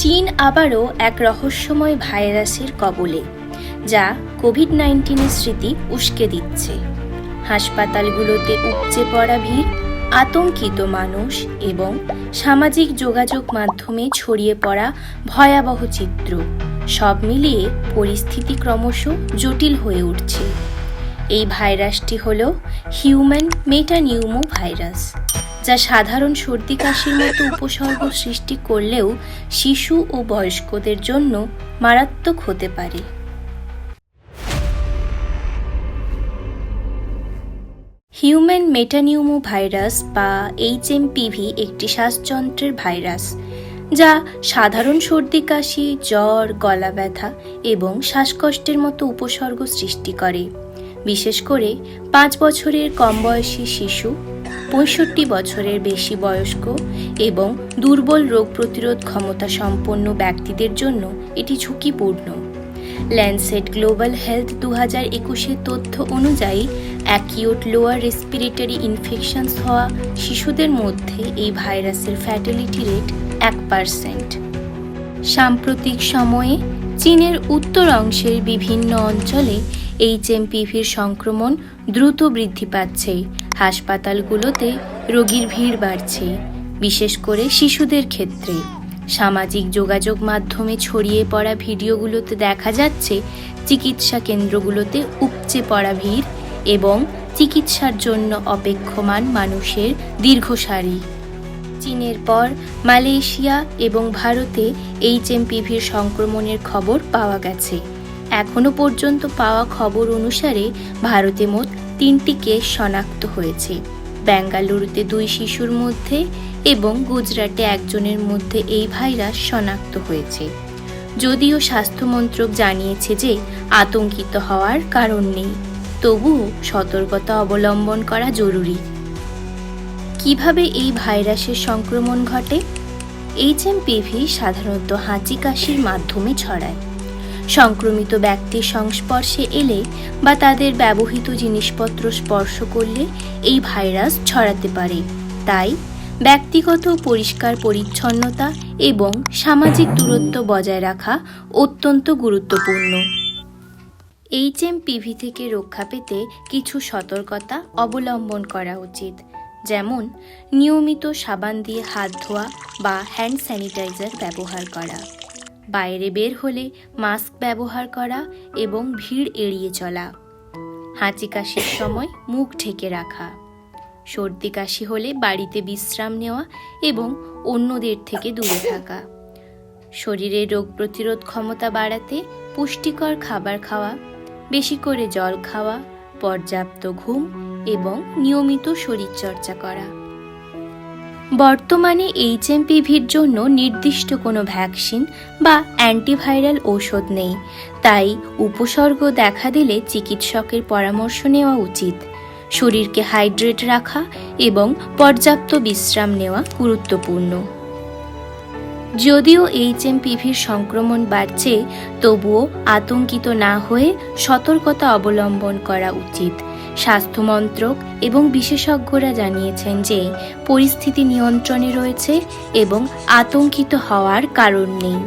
চীন আবারও এক রহস্যময় ভাইরাসের কবলে, যা কোভিড নাইন্টিনের স্মৃতি উস্কে দিচ্ছে। হাসপাতালগুলোতে উপচে পড়া ভিড়, আতঙ্কিত মানুষ এবং সামাজিক যোগাযোগ মাধ্যমে ছড়িয়ে পড়া ভয়াবহ চিত্র, সব মিলিয়ে পরিস্থিতি ক্রমশ জটিল হয়ে উঠছে। এই ভাইরাসটি হল হিউম্যান মেটানিউমো ভাইরাস, যা সাধারণ সর্দি কাশির মতো উপসর্গ সৃষ্টি করলেও শিশু ও বয়স্কদের জন্য মারাত্মক হতে পারে। হিউম্যান মেটানিউমো ভাইরাস বা এইচ এইচএমপিভি একটি শ্বাসযন্ত্রের ভাইরাস, যা সাধারণ সর্দি কাশি, জ্বর গলা ব্যথা এবং শ্বাসকষ্টের মতো উপসর্গ সৃষ্টি করে। বিশেষ করে পাঁচ বছরের কম বয়সী শিশু, পঁয়ষট্টি বছরের বেশি বয়স্ক এবং দুর্বল রোগ প্রতিরোধ ক্ষমতা সম্পন্ন ব্যক্তিদের জন্য এটি ঝুঁকিপূর্ণ। ল্যান্ডসেট গ্লোবাল হেলথ দু হাজার একুশের তথ্য অনুযায়ী অ্যাকিউট লোয়ার রেসপিরেটরি ইনফেকশনস হওয়া শিশুদের মধ্যে এই ভাইরাসের ফ্যাটালিটি রেট এক পার্সেন্ট সাম্প্রতিক সময়ে চীনের উত্তর অংশের বিভিন্ন অঞ্চলে এইচএমপিভির সংক্রমণ দ্রুত বৃদ্ধি পাচ্ছে। হাসপাতালগুলোতে রোগীর ভিড় বাড়ছে, বিশেষ করে শিশুদের ক্ষেত্রে। সামাজিক যোগাযোগ মাধ্যমে ছড়িয়ে পড়া ভিডিওগুলোতে দেখা যাচ্ছে, চিকিৎসা কেন্দ্রগুলোতে উপচে পড়া ভিড় এবং চিকিৎসার জন্য অপেক্ষমান মানুষের দীর্ঘ সারি চীনের পর মালয়েশিয়া এবং ভারতে এইচএমপিভির সংক্রমণের খবর পাওয়া গেছে। এখনও পর্যন্ত পাওয়া খবর অনুসারে ভারতে মোট তিনটি কেস শনাক্ত হয়েছে। বেঙ্গালুরুতে দুই শিশুর মধ্যে এবং গুজরাটে একজনের মধ্যে এই ভাইরাস শনাক্ত হয়েছে। যদিও স্বাস্থ্যমন্ত্রক জানিয়েছে যে আতঙ্কিত হওয়ার কারণ নেই, তবুও সতর্কতা অবলম্বন করা জরুরি। কীভাবে এই ভাইরাসের সংক্রমণ ঘটে? এইচএমপিভি সাধারণত হাঁচি কাশির মাধ্যমে ছড়ায়। সংক্রমিত ব্যক্তির সংস্পর্শে এলে বা তাদের ব্যবহৃত জিনিসপত্র স্পর্শ করলে এই ভাইরাস ছড়াতে পারে। তাই ব্যক্তিগত পরিষ্কার পরিচ্ছন্নতা এবং সামাজিক দূরত্ব বজায় রাখা অত্যন্ত গুরুত্বপূর্ণ। এইচএমপিভি থেকে রক্ষা পেতে কিছু সতর্কতা অবলম্বন করা উচিত। যেমন, নিয়মিত সাবান দিয়ে হাত ধোয়া বা হ্যান্ড স্যানিটাইজার ব্যবহার করা। বাইরে বের হলে মাস্ক ব্যবহার করা এবং ভিড় এড়িয়ে চলা। হাঁচি কাশির সময় মুখ ঢেকে রাখা। সর্দি কাশি হলে বাড়িতে বিশ্রাম নেওয়া এবং অন্যদের থেকে দূরে থাকা। শরীরের রোগ প্রতিরোধ ক্ষমতা বাড়াতে পুষ্টিকর খাবার খাওয়া, বেশি করে জল খাওয়া, পর্যাপ্ত ঘুম এবং নিয়মিত শরীরচর্চা করা। বর্তমানে এইচএমপিভির জন্য নির্দিষ্ট কোনো ভ্যাকসিন বা অ্যান্টিভাইরাল ঔষধ নেই। তাই উপসর্গ দেখা দিলে চিকিৎসকের পরামর্শ নেওয়া উচিত। শরীরকে হাইড্রেট রাখা এবং পর্যাপ্ত বিশ্রাম নেওয়া গুরুত্বপূর্ণ। যদিও এইচএমপিভির সংক্রমণ বাড়ছে, তবুও আতঙ্কিত না হয়ে সতর্কতা অবলম্বন করা উচিত। স্বাস্থ্যমন্ত্রক এবং বিশেষজ্ঞরা জানিয়েছেন যে পরিস্থিতি নিয়ন্ত্রণে রয়েছে এবং আতঙ্কিত হওয়ার কারণ নেই।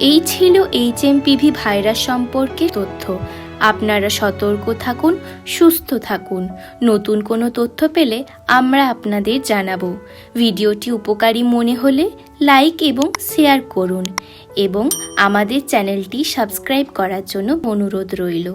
এই ছিল এইচ এইচএমপিভি ভাইরাস সম্পর্কে তথ্য। আপনারা সতর্ক থাকুন, সুস্থ থাকুন। নতুন কোনো তথ্য পেলে আমরা আপনাদের জানাব। ভিডিওটি উপকারী মনে হলে লাইক এবং শেয়ার করুন এবং আমাদের চ্যানেলটি সাবস্ক্রাইব করার জন্য অনুরোধ রইল।